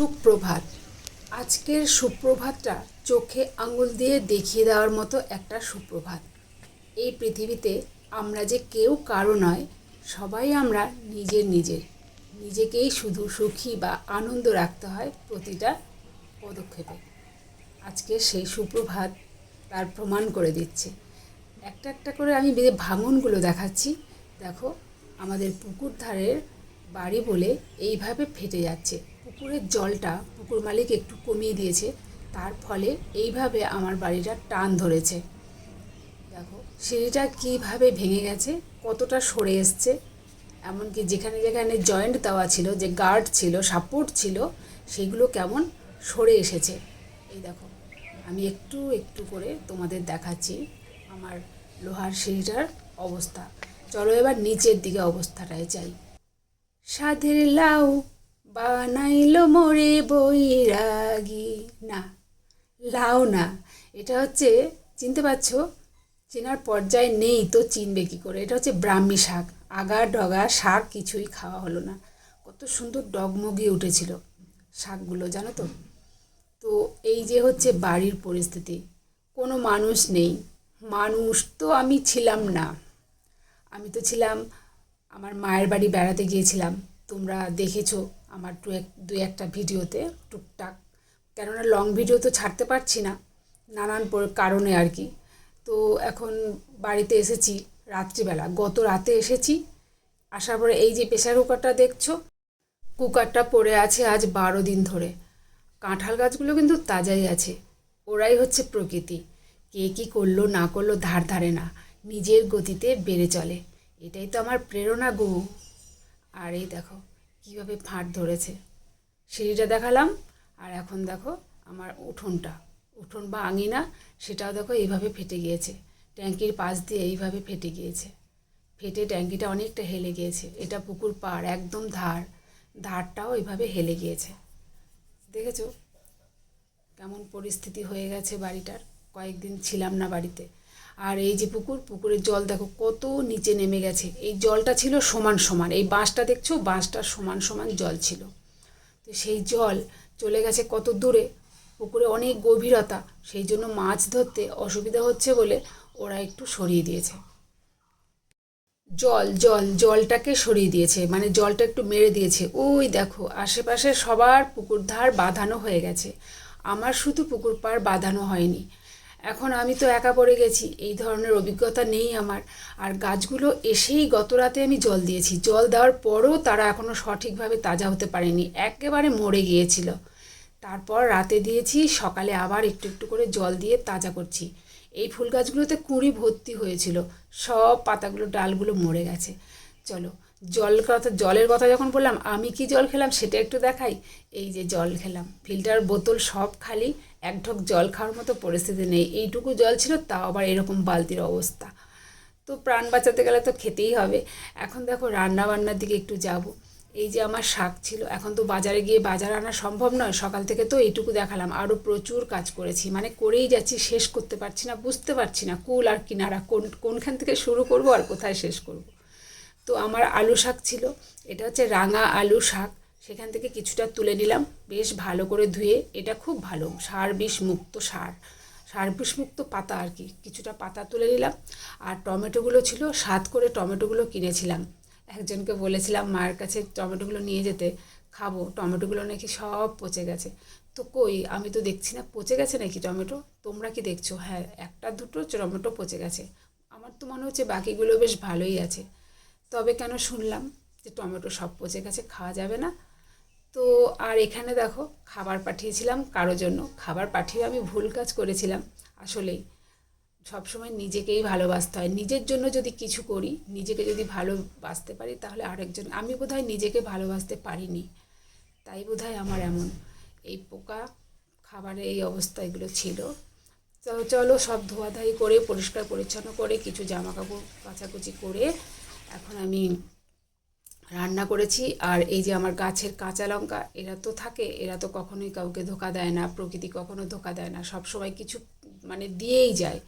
সুপ্রভাত। আজকের সুপ্রভাতটা চোখে আঙুল দিয়ে দেখিয়ে দেওয়ার মতো একটা সুপ্রভাত। এই পৃথিবীতে আমরা যে কেউ কারও নয়, সবাই আমরা নিজের নিজের। নিজেকেই শুধু সুখী বা আনন্দ রাখতে হয় প্রতিটা পদক্ষেপে। আজকে সেই সুপ্রভাত তার প্রমাণ করে দিচ্ছে। একটা একটা করে আমি ভাঙনগুলো দেখাচ্ছি, দেখো, আমাদের পুকুর ধারের বাড়ি বলে এইভাবে ফেটে যাচ্ছে। পুকুরের জলটা পুকুর মালিক একটু কমিয়ে দিয়েছে, তার ফলে এইভাবে আমার বাড়িটা টান ধরেছে। দেখো, সিঁড়িটা কীভাবে ভেঙে গেছে, কতটা সরে এসছে, এমনকি যেখানে যেখানে জয়েন্ট দেওয়া ছিল, যে গার্ড ছিল সাপোর্ট ছিল, সেগুলো কেমন সরে এসেছে। এই দেখো, আমি একটু একটু করে তোমাদের দেখাচ্ছি আমার লোহার সিঁড়িটার অবস্থা। চলো এবার নিচের দিকে অবস্থাটায় যাই। সাধের লাউ বানাইলো মোরে বৈরাগী। না, লাউ না, এটা হচ্ছে, চিনতে পারছ? চেনার পর্যায়ে নেই তো চিনবে কী করে? এটা হচ্ছে ব্রাহ্মী শাক। আগা ডগা শাক কিছুই খাওয়া হলো না। কত সুন্দর ডগমগিয়ে উঠেছিল শাকগুলো, জানো তো? তো এই যে হচ্ছে বাড়ির পরিস্থিতি, কোনো মানুষ নেই। মানুষ তো আমি ছিলাম না। আমি তো ছিলাম আমার মায়ের বাড়ি বেড়াতে গিয়েছিলাম। তোমরা দেখেছ আমার দু এক, দু একটা ভিডিওতে টুকটাক। কেননা লং ভিডিও তো ছাড়তে পারছি না, নানান কারণে আর কি। তো এখন বাড়িতে এসেছি রাত্রিবেলা। গত রাতে এসেছি, আসার পরে এই যে প্রেশার কুকারটা দেখছ, কুকারটা পড়ে আছে আজ বারো দিন ধরে। কাঁঠাল গাছগুলো কিন্তু তাজাই আছে। ওরাই হচ্ছে প্রকৃতি। কে কী করল না করল ধার ধারে না। নিজের গতিতে বেড়ে চলে। এটাই তো আমার প্রেরণা গো। আর এই দেখো, কীভাবে ফাঁট ধরেছে। সিঁড়িটা দেখালাম, আর এখন দেখো আমার উঠোনটা। উঠোন বা আঙিনা, সেটাও দেখো এইভাবে ফেটে গিয়েছে। ট্যাঙ্কির পাশ দিয়ে এইভাবে ফেটে গিয়েছে। ফেটে ট্যাঙ্কিটা অনেকটা হেলে গিয়েছে। এটা পুকুর পাড়, একদম ধার। ধারটাও এইভাবে হেলে গিয়েছে। দেখেছ? কেমন পরিস্থিতি হয়ে গেছে বাড়িটার। কয়েকদিন ছিলাম না বাড়িতে। আর এই যে পুকুর, পুকুরের জল দেখো কত নিচে নেমে গেছে। এই জলটা ছিল সমান সমান, এই বাঁশটা দেখছ? বাঁশটার সমান সমান জল ছিল। তো সেই জল চলে গেছে কত দূরে? পুকুরে অনেক গভীরতা, সেই জন্য মাছ ধরতে অসুবিধা হচ্ছে বলে ওরা একটু সরিয়ে দিয়েছে। জল জল, জলটাকে সরিয়ে দিয়েছে মানে জলটা একটু মেরে দিয়েছে। ওই দেখো, আশেপাশে সবার পুকুর ধার বাঁধানো হয়ে গেছে। আমার শুধু পুকুর পাড় বাঁধানো হয়নি এখন আমি তো একা পড়ে গেছি, এই ধরনের অভিজ্ঞতা নেই আমার। আর গাছগুলো এসেই গত রাতে আমি জল দিয়েছি। জল দেওয়ার পরও তারা এখনও সঠিকভাবে তাজা হতে পারেনি, একেবারে মরে গিয়েছিল। তারপর রাতে দিয়েছি, সকালে আবার একটু একটু করে জল দিয়ে তাজা করছি। এই ফুল গাছগুলোতে কুঁড়ি ভর্তি হয়েছিল, সব পাতাগুলো, ডালগুলো মরে গেছে। চলো জল কথা জলের কথা যখন বললাম, আমি কি জল খেলাম সেটা একটু দেখাই। এই যে জল খেলাম, ফিল্টার বোতল সব খালি, এক ঢোক জল খাওয়ার মতো পরিস্থিতি নেই। এইটুকু জল ছিল, তাও আবার এরকম বালতির অবস্থা। তো প্রাণ বাঁচাতে গেলে তো খেতেই হবে। এখন দেখো রান্না বান্নার দিকে একটু যাব। এই যে আমার শাক ছিল, এখন তো বাজারে গিয়ে বাজার আনা সম্ভব নয়। সকাল থেকে তো এইটুকু দেখালাম। আরও প্রচুর কাজ করেছি। মানে করেই যাচ্ছি, শেষ করতে পারছি না, বুঝতে পারছি না, কুল আর কিনারা কোন কোনখান থেকে শুরু করব আর কোথায় শেষ করব। তো আমার আলু শাক ছিল। এটা হচ্ছে রাঙা আলু শাক। সেখান থেকে কিছুটা তুলে নিলাম। বেশ ভালো করে ধুয়ে। এটা খুব ভালো। সার বিষ মুক্ত সার। সার বিষ মুক্ত পাতা আর কি। কিছুটা পাতা তুলে নিলাম। আর টমেটোগুলো ছিল। সাত করে টমেটোগুলো কিনেছিলাম। একজনকে বলেছিলাম মায়ের কাছে টমেটোগুলো নিয়ে যেতে। খাব। টমেটোগুলো নাকি সব পচে গেছে। তো কই? আমি তো দেখছি না। পচে গেছে নাকি টমেটো? তোমরা কি দেখছ? হ্যাঁ একটা দুটো টমেটো পচে গেছে। আমার তো মনে হচ্ছে বাকিগুলো বেশ ভালোই আছে। তবে কেন শুনলাম যে টমেটো সব পচে গেছে, খাওয়া যাবে না। তো আর এখানে দেখো, খাবার পাঠিয়েছিলাম কারোর জন্য। খাবার পাঠিয়ে আমি ভুল কাজ করেছিলাম। আসলেই সবসময় নিজেকেই ভালোবাসতে হয়। নিজের জন্য যদি কিছু করি, নিজেকে যদি ভালোবাসতে পারি, তাহলে আরেকজন, আমি বোধহয় নিজেকে ভালোবাসতে পারিনি। তাই বোধহয় আমার এমন এই পোকা খাবারে এই অবস্থা এগুলো ছিল। চলো সব ধোয়াধাই করে, পরিষ্কার পরিচ্ছন্ন করে, কিছু জামা কাপড় কাচাকুচি করে এখন আমি রান্না করেছি, আর এই যে আমার গাছের কাঁচা লঙ্কা, এরা তো থাকে, এরা তো কখনোই কাউকে ধোকা দেয় না, প্রকৃতি কখনো ধোকা দেয় না, সব সময় কিছু মানে দিয়েই যায়।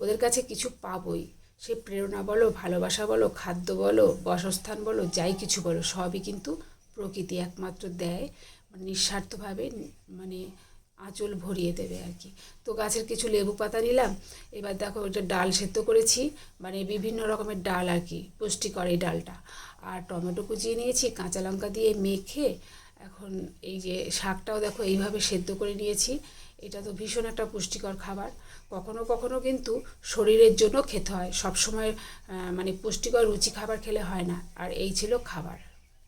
ওদের কাছে কিছু পাবই। সে প্রেরণা বলো, ভালোবাসা বলো, খাদ্য বলো, বাসস্থান বলো, যাই কিছু বলো, সবই কিন্তু প্রকৃতি একমাত্র দেয় মানে নিঃস্বার্থভাবে মানে আঁচল ভরিয়ে দেবে আর কি। তো গাছের কিছু লেবু পাতা নিলাম, এবার দেখো ওইটা ডাল সেদ্ধ করেছি মানে বিভিন্ন রকমের ডাল আর কি, পুষ্টিকর এই ডালটা। আর টমেটো কুচিয়ে নিয়েছি, কাঁচা লঙ্কা দিয়ে মেখে এখন এই যে শাকটাও দেখো এইভাবে সেদ্ধ করে নিয়েছি। এটা তো ভীষণ একটা পুষ্টিকর খাবার। কখনো কখনো কিন্তু শরীরের জন্য খেতে হয়। সবসময় মানে পুষ্টিকর, রুচি খাবার খেলে হয় না। আর এই ছিল খাবার।